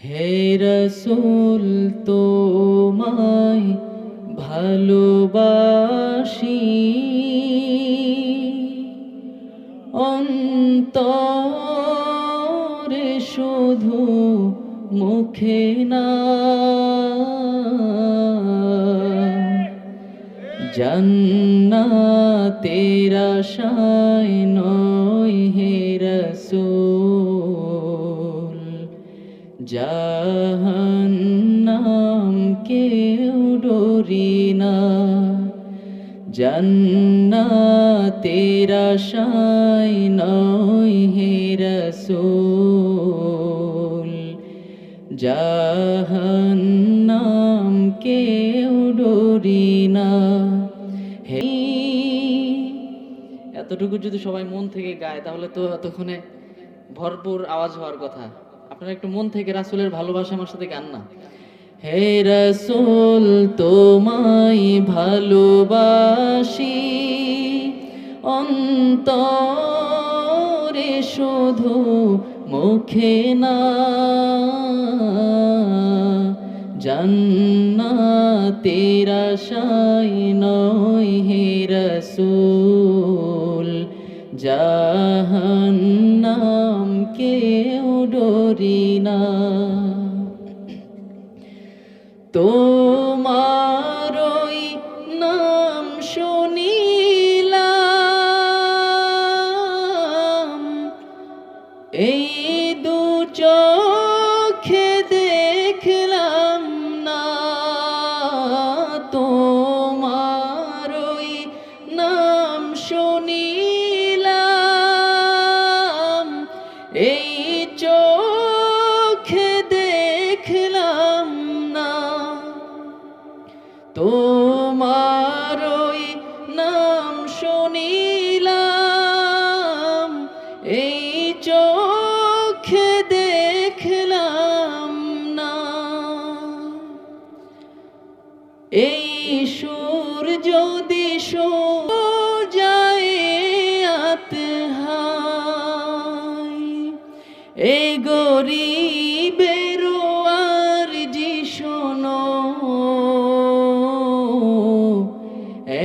হে রসুল তোমায় ভালোবাসি। অন্তরে শুধু মুখে না জন্নাতের জাহান্নাম কেউ ডরি না। জন্নাতের আশায় নয় হে রসুল। জাহান্নাম কেউ ডরি না। হে এতটুকু যদি সবাই মন থেকে গায়, তাহলে তো এতক্ষণে ভরপুর আওয়াজ হওয়ার কথা। আপনারা একটু মন থেকে রাসুলের ভালোবাসা আমার সাথে গান না। হে রাসূল, তোমায় ভালোবাসি। অন্তরে শুধু মুখে না, জান্নাতের আশায় নয় হে রসুল। জাহান্নাম কেউ ডরি না তোমারই নাম শুনিলাম। এই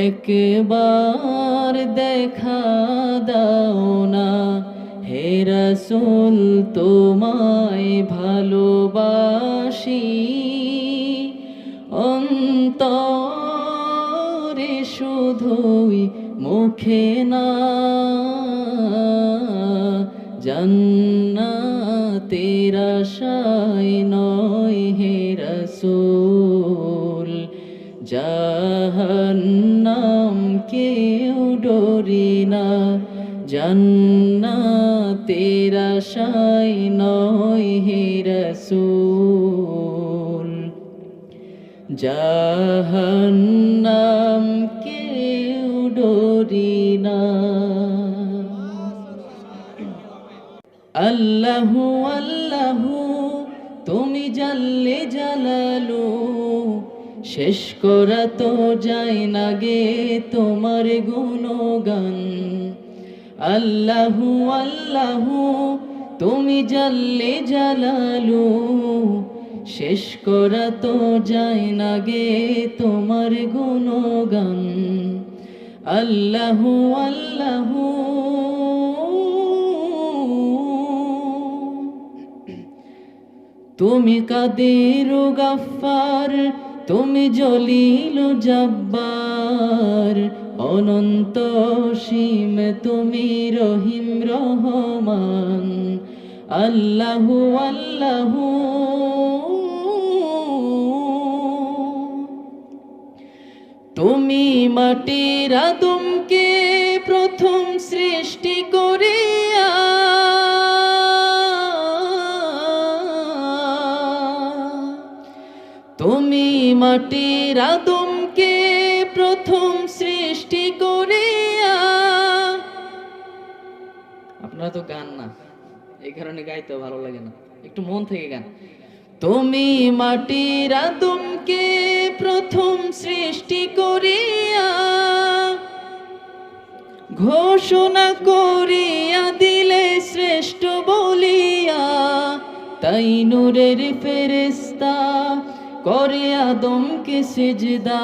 একবার দেখা দাও না। হে রসুল তোমায় ভালোবাসি। অন্তরে শুধুই মুখে না। জন্নাতের জন্নাতের আশায় নয় হে রসুল। জাহান্নাম কেউ ডরি না। আল্লাহু আল্লাহু, তুমি জালালু শেষ করা তো যায় না গে তোমার গুণগান। আল্লাহু আল্লাহু, তুমি জানলে জালালু। শেষ করা তো যায় না গে তোমার গুণগান। আল্লাহু আল্লাহু। তুমি কাদের গাফার তুমি জলিল জব্বার। অনন্ত সীম তুমি রহিম রহমান। আল্লাহু আল্লাহু। তুমি মাটির আদমকে প্রথম সৃষ্টি করিয়া তুমি মাটির আদমকে তো গান না। এই কারণে গাইতে ভালো লাগে না। একটু মন থেকে গান। তুমি মাটির আদমকে প্রথম সৃষ্টি করিয়া ঘোষণা করিয়া দিলে শ্রেষ্ঠ বলিয়া, তাই নূরের ফেরেস্তা করে আদমকে সিজদা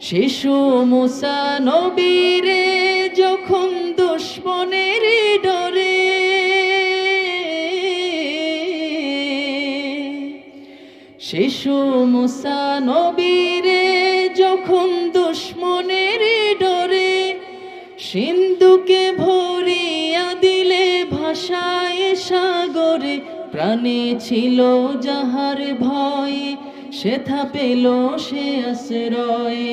শিশু মুসা নবীরে যখন দুশ্মনের ডরে, শিশু মুসা নবীরে যখন দুশ্মনের ডরে, সিন্ধুকে ভরিয়া দিলে ভাষায় সাগরে, প্রাণে ছিল যাহার ভয়। সেথা পেল সে আশ্রয়,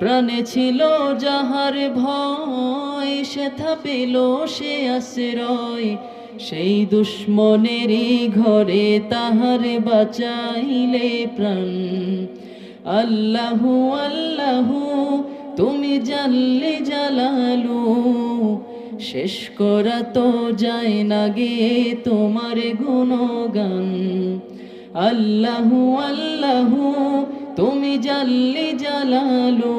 প্রাণে ছিল যাহার ভয় সেথা পেল সে আশ্রয়, সেই দুশ্মনেরই ঘরে তাহার বাঁচাইলে প্রাণ। আল্লাহু আল্লাহু, তুমি জানলে জালালু, শেষ করা তো যায় না গে তোমার গুণগান। আল্লাহু আল্লাহু, তুমি জানলে জালালু।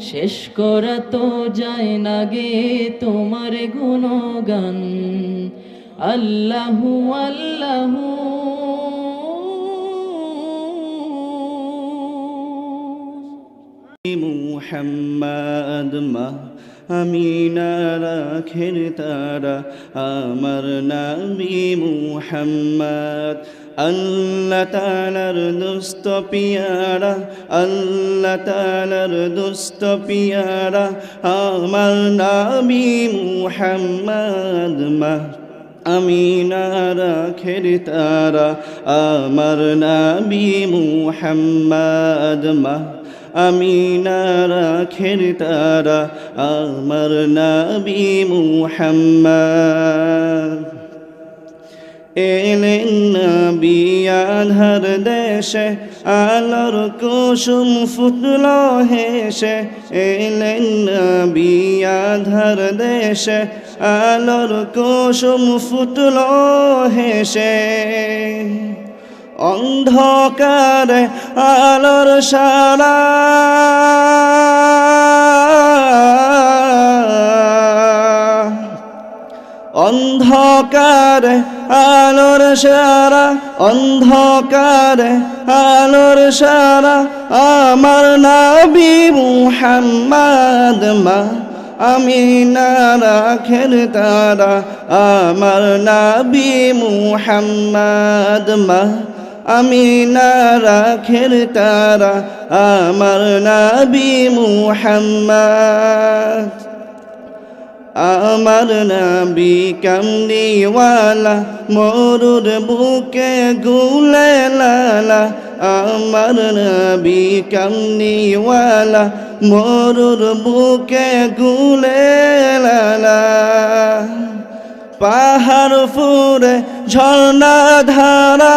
শেষ করা তো যায় না গে তোমার গুণগান। আল্লাহু আল্লাহু। মুহাম্মদ মাহ আমিনার আখের তারা। আমার নাবি মুহাম্মদ। আল্লাহ তালার দুস্ত পিয়ারা, আল্লাহ তালার দুস্ত পিয়ারা, আমার নাবি মুহাম্মদ মাহ আমিনার আখের তারা, আমার নাবি মুহাম্মদ মাহ আমিনার আখের তারা, আমার নাবি মুহাম্মদ। এলেন নবী আধার দেশে, আলোর কুসুম ফুটল হেসে। এলেন নবী আধার দেশে, আলোর কুসুম ফুটল হেসে। অন্ধকারে আলোর সারা অন্ধকারে আলোর সারা, অন্ধকার আলোর সারা। আমার নাবি মুহাম্মদ মা আমি রাখের তারা। আমার নাবি মুহাম্মদ মা আমি রাখের তারা। আমার নাবি মুহাম্মদ আমার নবী কামলিওয়ালা মরুর বুকে গুলে লালা। আমার নবী কামলিওয়ালা মরুর বুকে গুলে লালা। পাহাড় ফুরে ঝর্ণা ধারা।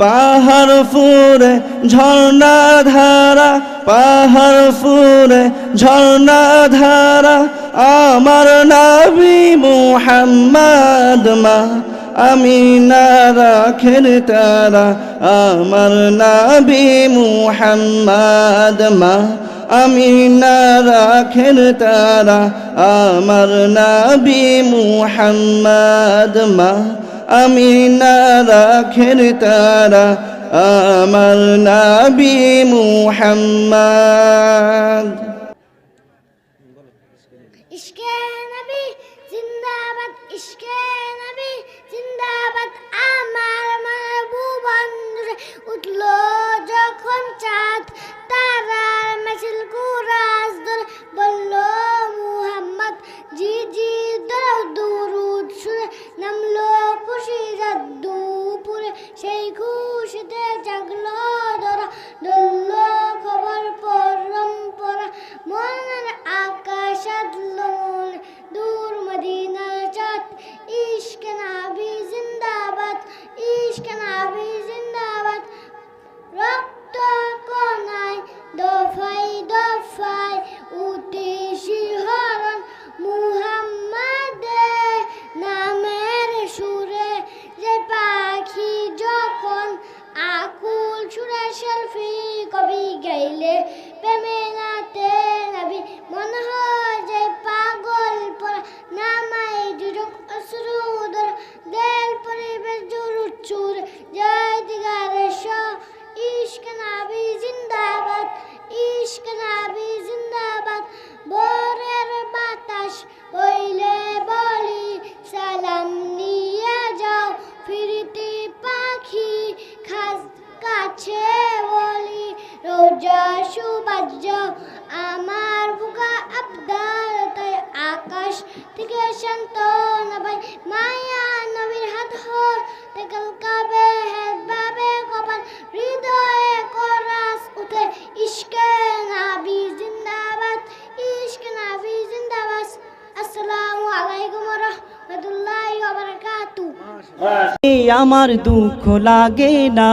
পাহাড় ফুরে ঝর্ণা ধারা, পাহাড় ফুরে ঝর্ণা ধারা। আমার নাবি মুহাম্মদ মা, আমি না রাখের তারা। আমার নাবি মুহাম্মদ মা, আমি না রাখের তারা। আমার নাবি মুহাম্মদ মা আমি না রাখের তারা আমার নাবি মুহাম্মদ যাও আমার বুকা আবদার, তাই আকাশ থেকে শান্ত নাবাই মায়া নবীর হাত হল। তেকাল কাবে হেদ বাবে কপাল, হৃদয়ে করাস উঠে, ইশকে নাবি জিন্দাবাদ, ইশকে নাবি জিন্দাবাদ। আসসালামু আলাইকুম রহমতুল্লাহ আমার দুঃখ লাগে না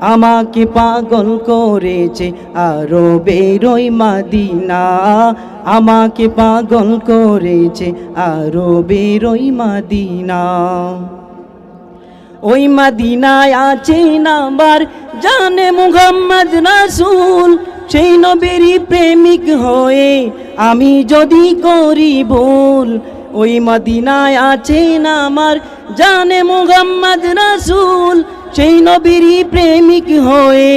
আমাকে পাগল করেছে আরও বেরোই মাদিনা। আমাকে পাগল করেছে আরও বেরোই মাদিনা। ওই মাদিনায় আছে নাম্বার, জানে মুহাম্মদ রাসূল, সেই নবীরই প্রেমিক হয়ে আমি যদি করি ভুল, ওই মদিনায় আছে না আমার জানে মুহাম্মদ রাসূল সেই নবীরই প্রেমিক হয়ে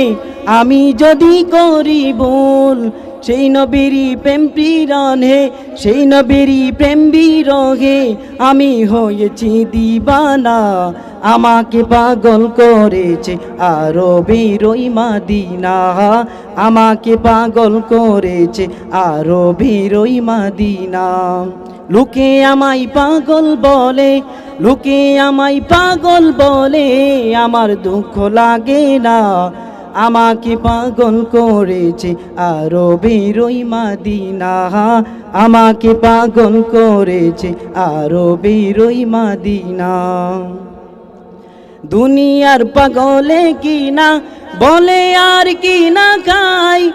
আমি যদি করি ভুল সেই নবীরই প্রেম প্রিরণে সেই নবীরই প্রেম বিরহে আমি হয়েছি দিবানা। আমাকে পাগল করেছে আরও বেরোই মাদিনা। আমাকে পাগল করেছে আরও বেরোই মাদিনা। লোকে আমায় পাগল বলে, লোকে আমায় পাগল বলে, আমার দুঃখ লাগে না। আমাকে পাগল করেছে আরও বেরোই মাদিনা। আমাকে পাগল করেছে আরও বেরোই মাদিনা। দুনিয়ার পাগলে কি না বলে আর কি না খাই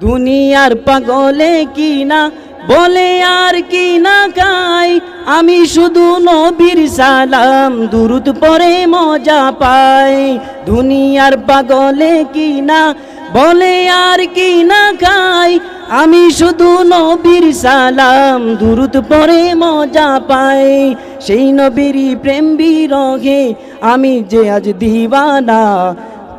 দুনিয়ার পাগলে কি না বলে আর কি না খাই আমি শুধু নবীর সালাম, দুরুদ পরে মজা পাই। দুনিয়ার পাগলে কি না? বলে আর কি না খাই আমি শুধু নবীর সালাম, দুরুদ পরে মজা পাই। সেই নবীরই প্রেম বিরহে, আমি যে আজ দিবানা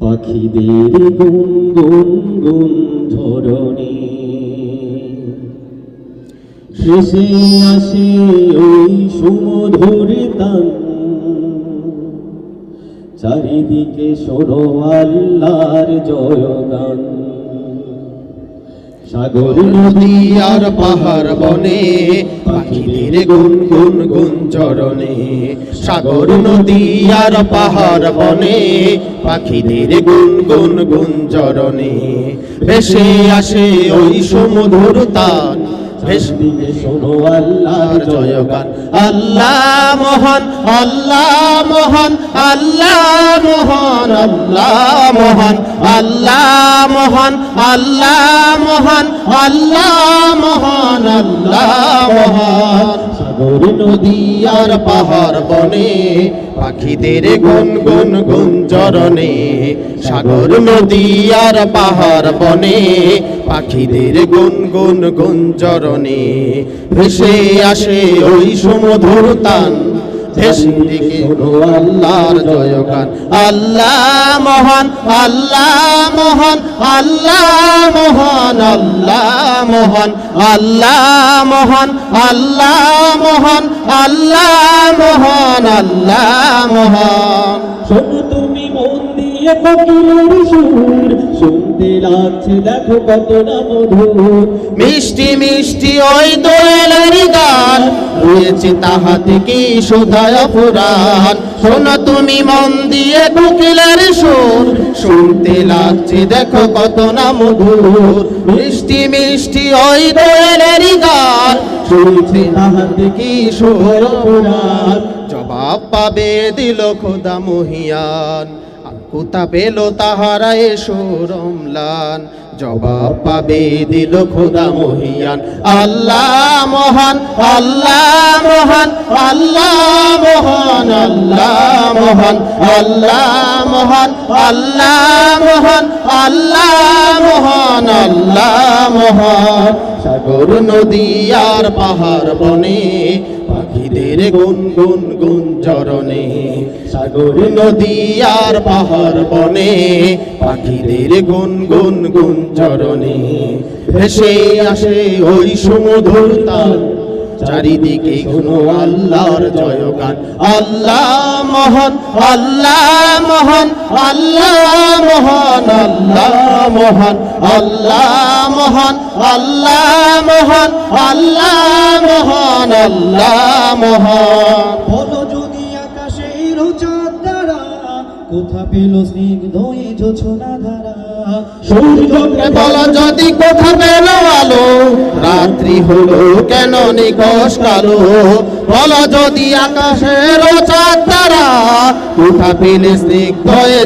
পাখিদের গুন গুন গুন শেষে আসে ওই সুমধুর তান। চারিদিকে সরো আল্লাহর জয়গান। সাগর নদী আর পাহাড় বনে, পাখিদের গুন গুন গুন চরণে। সাগর নদী আর পাহাড় বনে, পাখিদের গুন গুন গুন চরণে। ভেসে আসে ওই সমুদ্র তান ভেসে শোনো আল্লাহর জয়গান আল্লাহ মোহন আল্লাহ মোহন, আল্লাহ মহান আল্লাহ মহান, আল্লাহ মোহন আল্লাহ মোহন আল্লাহ মোহন, আল্লাহ মহান। সাগর নদী আর পাহাড় বনে, পাখিদের গুন গুন গুন চরণে, সাগর নদী আর পাহাড় বনে, পাখিদের গুন গুন গুন চরণে, ভেসে আসে ওই সমধুর তান ভেসে দিকে আল্লাহর জয়গান। আল্লাহ মহান আল্লাহ মহান আল্লাহ মহান আল্লাহ মহান আল্লাহ মহান আল্লাহ মহান আল্লাহ মহান আল্লাহ মহান। শোনো তুমি মন দিয়ে কোকিলের সুর। শুনতে লাগছে দেখো কত না মধুর। মিষ্টি মিষ্টি ওই দোয়েলের গান, রয়েছে তাহাতে কি সুধায় পুরাণ শোনো তুমি মন দিয়ে কোকিলের সুর, শুনতে লাগছে, দেখো কত না মধুর। মিষ্টি মিষ্টি ওই দোয়েলের গান, শুনতে তাহাতে কি সুর পুরাণ জবাব পাবে দিল খোদা মহিয়ান। কোথা পেল তাহারা এসো রমলান জবাব পাবে দিল খোদা মহিয়ান। আল্লাহ মহান আল্লাহ মহান আল্লাহ মহান আল্লাহ মহান আল্লাহ মহান আল্লাহ মহান আল্লাহ মহান আল্লাহ মহান। সাগর নদী আর পাহাড় বনে, পাখিদের গুন গুন গুন চরণে সাগর নদী আর পাহাড় বনে, পাখিদের গুন গুন গুন চরণে ভেসে আসে ওই সমুদ্র তার চারিদিকে কোনো আল্লাহর জয়গান। আল্লাহ মহান আল্লাহ মহান আল্লাহ মহান আল্লাহ মহান আল্লাহ মহান আল্লাহ মহান আল্লাহ মহান আল্লাহ মহান। কোথা পেল জোছনা ধারা সূর্যকে বলো, যদি কোথা পেল আলো? রাত্রি হলো কেন নিকশ কালো? বলো, যদি আকাশের চাঁদ তারা? কোথা পেলে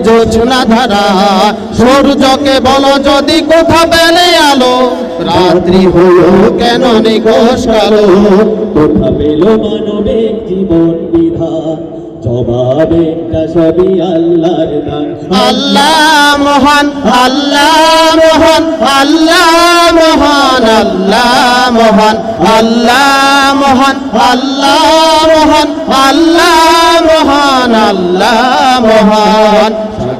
জোছনা ধারা সূর্যকে বলো, যদি কোথা পেলে আলো? রাত্রি হলো কেন নিকশ কালো? কোথা পেল জীবন জবাবে সবই আল্লাহর দান। আল্লাহ মহান আল্লাহ মহান আল্লাহ মহান আল্লাহ মহান আল্লাহ মহান।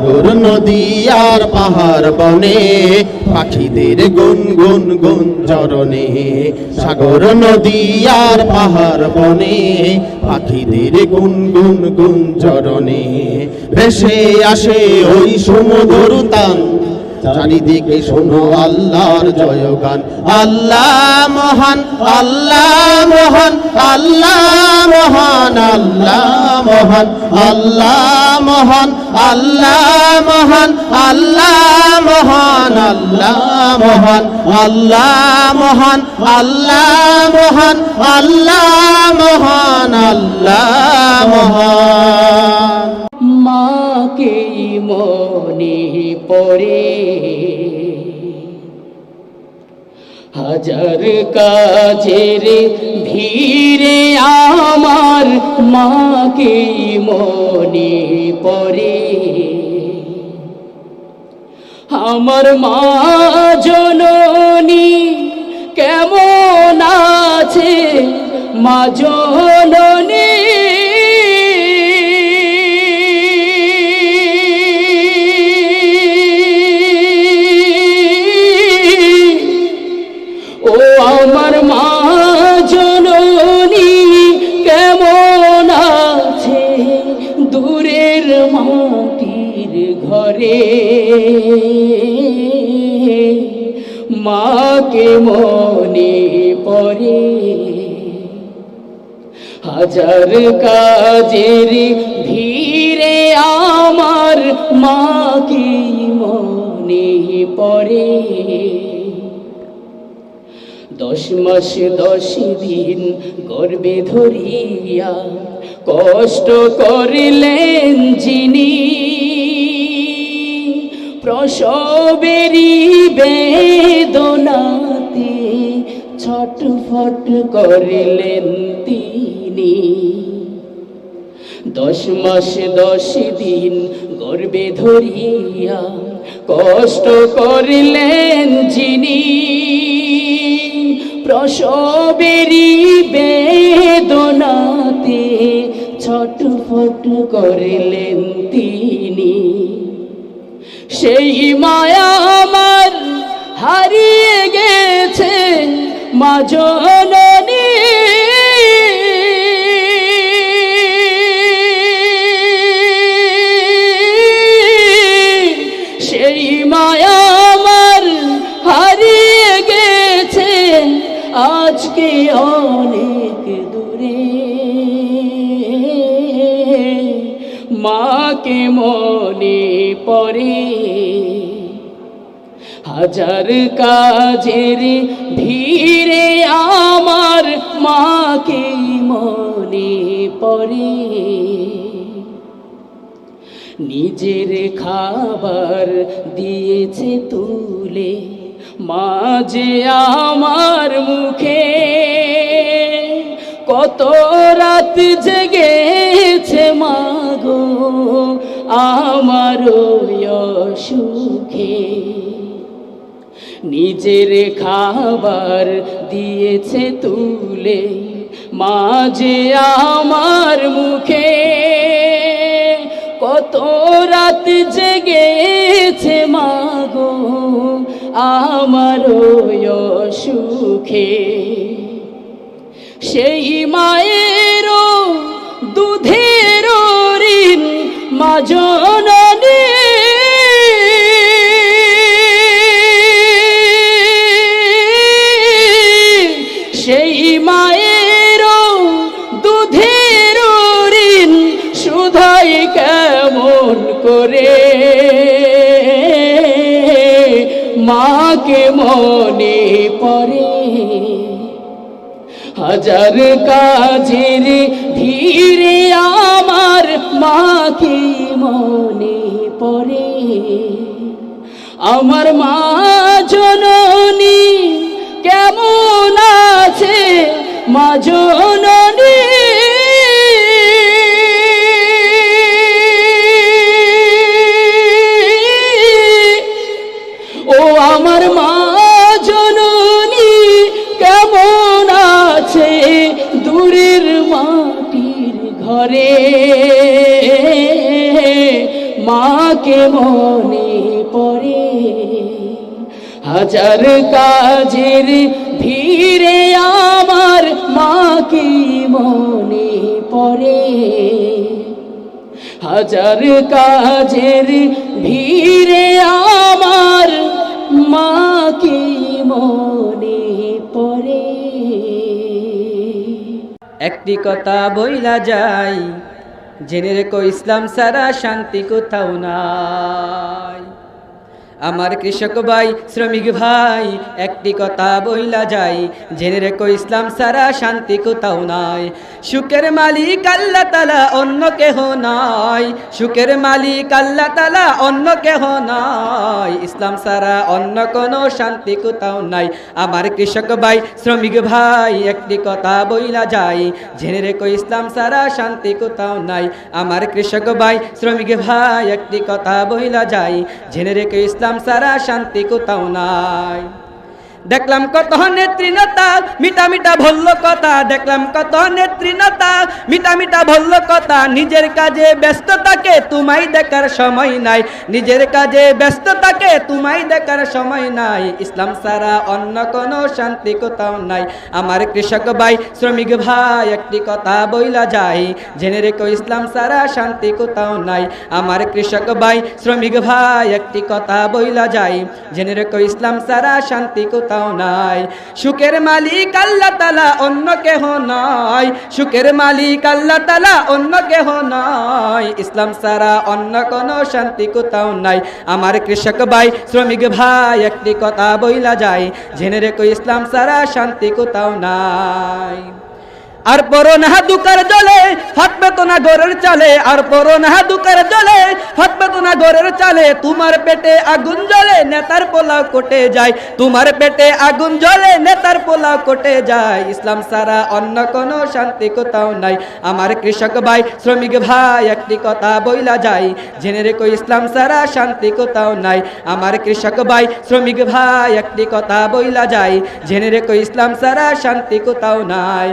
সাগর নদী আর পাহাড় বনে, পাখিদের গুন গুন গুন চরণে সাগর নদী আর পাহাড় বনে, পাখিদের গুন গুন গুন চরণে ভেসে আসে ওই সমুদ্র তান চারিদিকে শোনো আল্লাহর জয়গান আল্লাহ মহান আল্লাহ মহান আল্লাহ মহান আল্লাহ মহান আল্লাহ মহান আল্লাহ মহান আল্লাহ মহান আল্লাহ মহান আল্লাহ মহান আল্লাহ মহান আল্লাহ মহান আল্লাহ মহান মাকে মনে পড়ে। হাজার কাজের ভিড়ে আমার মাকে মনে পড়ে। আমার মা জননী কেমন আছে? মা জননী আমার মা জননী কেমন আছে? দূরের মাটির ঘরে। মাকে মনে পড়ে হাজার কাজের ভিড়ে আমার মাকে মনে পড়ে। দশ মাস, দশ দিন গর্বে ধরিয়া কষ্ট করিলেন যিনি। প্রসবেরই বেদনাতে ছটফট করিলেন তিনি। দশ মাস, দশ দিন গর্বে ধরিয়া কষ্ট করিলেন যিনি। প্রসবেরই বেদনাতে ছটফট করিলেন তিনি। সেই মায়া আমার হারিয়ে গেছে মা জননী মাকে মনে পড়ে? হাজার কাজের ধীরে আমার মাকে মনে পড়ে। নিজের খাবার দিয়েছে তুলে, মাঝে আমার মুখে কত রাত জেগেছে মাগো আমার সুখে নিজের খাবার দিয়েছে তুলে, মাঝে আমার মুখে। কত রাত জেগেছে মাগো আমার সুখে সেই মায়ের দুধের ঋণ মা জননী। সেই মায়ের দুধের ঋণ শুধাই কেমন করে? মাকে মনে পড়ে হাজার কাজের ধীরে আমার মাকে মনে পড়ে। আমার মা জননী কেমন আছে? মা মনে পড়ে। হাজার কাজের ধীরে আমার মাকে মনে পড়ে। হাজার কাজের ভিড়ে আমার মাকে মনে পড়ে। একটি কথা বইলা যাই জেনে রেখো ইসলাম সারা শান্তি কোথাও নাই। আমার কৃষক ভাই, শ্রমিক ভাই, একটি কথা বইলা যাই, জেনে রেখো ইসলাম সারা শান্তি কোথাও নাই। সুখের মালিক আল্লাহ তালা অন্য কেহ নাই। সুখের মালিক আল্লাহ তালা অন্য কেহ নাই। ইসলাম সারা অন্য কোনো শান্তি কোথাও নাই। আমার কৃষক ভাই, শ্রমিক ভাই, একটি কথা বইলা যাই, জেনে রেখো ইসলাম সারা শান্তি কোথাও নাই। আমার কৃষক ভাই, শ্রমিক ভাই, একটি কথা বইলা যাই, জেনে রেখো ইসলাম সারা শান্তি কোথাও নাই। দেখলাম কত নেত্রীনতা মিটা মিটা ভল্ল কথা। দেখলাম কত নেত্রীনতা মিটা মিটা ভল্ল কথা। নিজের কাজে ব্যস্ততাকে তোমায় দেখার সময় নাই। নিজের কাজে ব্যস্ততাকে তোমায় দেখার সময় নাই। ইসলাম সারা অন্য কোনো শান্তি কোথাও নাই। আমার কৃষক ভাই, শ্রমিক ভাই, একটি কথা বইলা যায় জেনে রেখো, ইসলাম সারা শান্তি কোথাও নাই। আমার কৃষক ভাই, শ্রমিক ভাই, একটি কথা বইলা যায় জেনে রেখো, ইসলাম সারা শান্তি কোথাও নাই। সুখের মালিক আল্লাহ তালা অন্য কেহ নয় সুখের মালিক আল্লাহ তালা অন্য কেহ নয় ইসলাম সারা অন্য কোনো শান্তি কোথাও নাই। আমার কৃষক ভাই, শ্রমিক ভাই, একটি কথা বইলা যায়, জেনে রেখো ইসলাম সারা শান্তি কোথাও নাই। আর পরো না দুকার জলে, ফাটবে তো না গরের চালে। আর পরো না দুকার জলে, ফাটবে তো না গরের চালে। তোমার পেটে আগুন জ্বলে, নেতার পোলাও কোটে যায়। তোমার পেটে আগুন জ্বলে, নেতার পোলাও কোটে যায়। ইসলাম সারা অন্য কোনো শান্তি কোথাও নাই। আমার কৃষক ভাই, শ্রমিক ভাই, একটি কথা বইলা যায়। জেনে রেখো, ইসলাম সারা শান্তি কোথাও নাই। আমার কৃষক ভাই, শ্রমিক ভাই, একটি কথা বইলা যায়। জেনে রেখো, ইসলাম সারা শান্তি কোথাও নাই।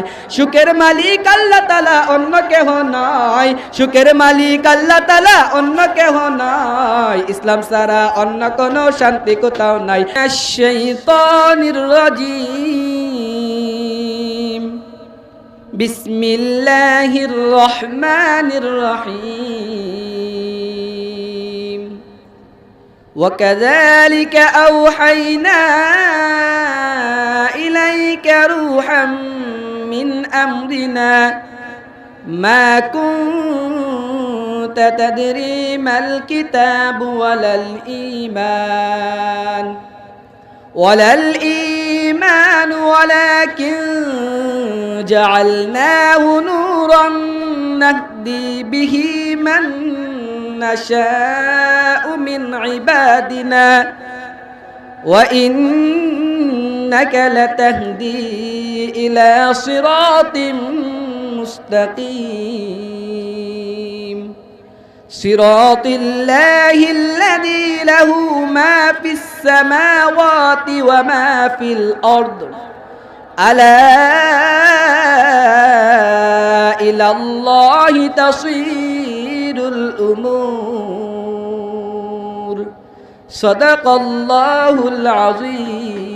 সুখের মালিক আল্লাহ তালা অন্য কেহ নয় সুখের মালিক আল্লাহ তালা অন্য কেহ নয় ইসলাম সারা অন্য কোনো শান্তি কোথাও নাই শাইতানির রাজিম বিসমিল্লাহির রহমানির রহিম وكذلك أوحينا إليك روحا من أمرنا. ما كنت تدري ما الكتاب ولا الإيمان. ولا الإيمان ولكن جعلناه نورا نهدي به من نشاء من عبادنا. وإنك لتهدي إلى صراط مستقيم. صراط الله الذي له ما في السماوات وما في الأرض. ألا إلى الله تصير الأمور. صدق الله العظيم.